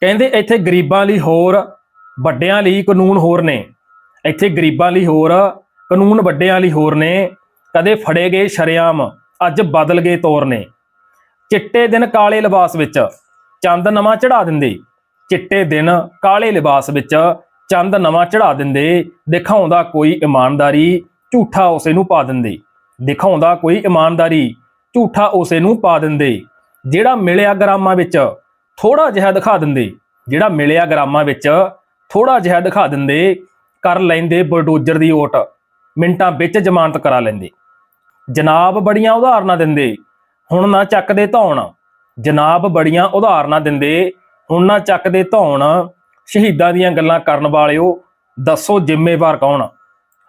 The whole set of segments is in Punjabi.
ਕਹਿੰਦੇ ਇੱਥੇ ਗਰੀਬਾਂ ਲਈ ਹੋਰ ਵੱਡਿਆਂ ਲਈ ਕਾਨੂੰਨ ਹੋਰ ਨੇ। ਇੱਥੇ ਗਰੀਬਾਂ ਲਈ ਹੋਰ, ਕਾਨੂੰਨ ਵੱਡਿਆਂ ਲਈ ਹੋਰ ਨੇ। ਕਦੇ ਫੜੇ ਗਏ ਸ਼ਰਿਆਮ, ਅੱਜ ਬਦਲ ਗਏ ਤੌਰ ਨੇ। ਚਿੱਟੇ ਦਿਨ ਕਾਲੇ ਲਿਬਾਸ ਵਿੱਚ ਚੰਦ ਨਵਾਂ ਚੜਾ ਦਿੰਦੇ। ਚਿੱਟੇ ਦਿਨ ਕਾਲੇ ਲਿਬਾਸ ਵਿੱਚ ਚੰਦ ਨਵਾਂ ਚੜਾ ਦਿੰਦੇ। ਦਿਖਾਉਂਦਾ ਕੋਈ ਇਮਾਨਦਾਰੀ, ਝੂਠਾ ਉਸੇ ਨੂੰ ਪਾ ਦਿੰਦੇ। ਦਿਖਾਉਂਦਾ ਕੋਈ ਇਮਾਨਦਾਰੀ, ਝੂਠਾ ਉਸੇ ਨੂੰ ਪਾ ਦਿੰਦੇ। ਜਿਹੜਾ ਮਿਲਿਆ ਗਰਾਮਾਂ ਵਿੱਚ ਥੋੜਾ ਜਿਹਾ ਦਿਖਾ ਦਿੰਦੇ, ਜਿਹੜਾ ਮਿਲਿਆ ਗ੍ਰਾਮਾਂ ਵਿੱਚ ਥੋੜਾ ਜਿਹਾ ਦਿਖਾ ਦਿੰਦੇ, ਕਰ ਲੈਂਦੇ ਬਲਡੋਜ਼ਰ ਦੀ ਓਟ, ਮਿੰਟਾਂ ਵਿੱਚ ਜ਼ਮਾਨਤ ਕਰਾ ਲੈਂਦੇ। ਜਨਾਬ ਬੜੀਆਂ ਉਦਾਹਰਨਾਂ ਦਿੰਦੇ, ਹੁਣ ਨਾ ਚੱਕਦੇ ਧੌਣ। ਜਨਾਬ ਬੜੀਆਂ ਉਦਾਹਰਨਾਂ ਦਿੰਦੇ, ਹੁਣ ਨਾ ਚੱਕਦੇ ਧੌਣ। ਸ਼ਹੀਦਾਂ ਦੀਆਂ ਗੱਲਾਂ ਕਰਨ ਵਾਲਿਓ, ਦੱਸੋ ਜ਼ਿੰਮੇਵਾਰ ਕੌਣ?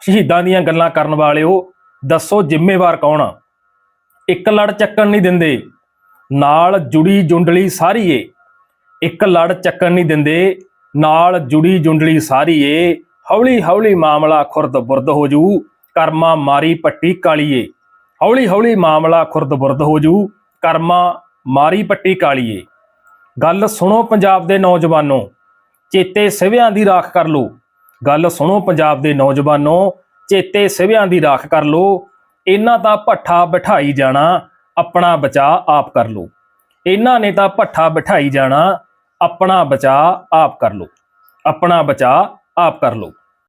ਸ਼ਹੀਦਾਂ ਦੀਆਂ ਗੱਲਾਂ ਕਰਨ ਵਾਲਿਓ, ਦੱਸੋ ਜ਼ਿੰਮੇਵਾਰ ਕੌਣ? ਇੱਕ ਲੜ ਚੱਕਣ ਨਹੀਂ ਦਿੰਦੇ। ਨਾਲ ਜੁੜੀ ਜੁੰਡਲੀ ਸਾਰੀ ਏ ਇੱਕ ਲੜ ਚੱਕਣ ਨਹੀਂ ਦਿੰਦੇ। ਨਾਲ ਜੁੜੀ ਜੁੰਡਲੀ ਸਾਰੀ ਏ। ਹੌਲੀ ਹੌਲੀ ਮਾਮਲਾ ਖੁਰਦ ਬੁਰਦ ਹੋ ਜੂ। ਕਰਮਾ ਮਾਰੀ ਪੱਟੀ ਕਾਲੀਏ। ਹੌਲੀ ਹੌਲੀ ਮਾਮਲਾ ਖੁਰਦ ਬੁਰਦ ਹੋ ਜੂ। ਕਰਮਾ ਮਾਰੀ ਪੱਟੀ ਕਾਲੀਏ। ਗੱਲ ਸੁਣੋ ਪੰਜਾਬ ਦੇ ਨੌਜਵਾਨੋ। ਚੇਤੇ ਸਿਵਿਆਂ ਦੀ ਰਾਖ ਕਰ ਲੋ ਗੱਲ ਸੁਣੋ ਪੰਜਾਬ ਦੇ ਨੌਜਵਾਨੋ। ਚੇਤੇ ਸਿਵਿਆਂ ਦੀ ਰਾਖ ਕਰ ਲੋ ਇਹਨਾਂ ਤਾਂ ਭੱਠਾ ਬਿਠਾਈ ਜਾਣਾ। ਆਪਣਾ ਬਚਾ ਆਪ ਕਰ ਲੋ ਇਹਨਾਂ ਨੇ ਤਾਂ ਭੱਠਾ ਬਿਠਾਈ ਜਾਣਾ। ਆਪਣਾ ਬਚਾ ਆਪ ਕਰ ਲੋ ਆਪਣਾ ਬਚਾ ਆਪ ਕਰ ਲੋ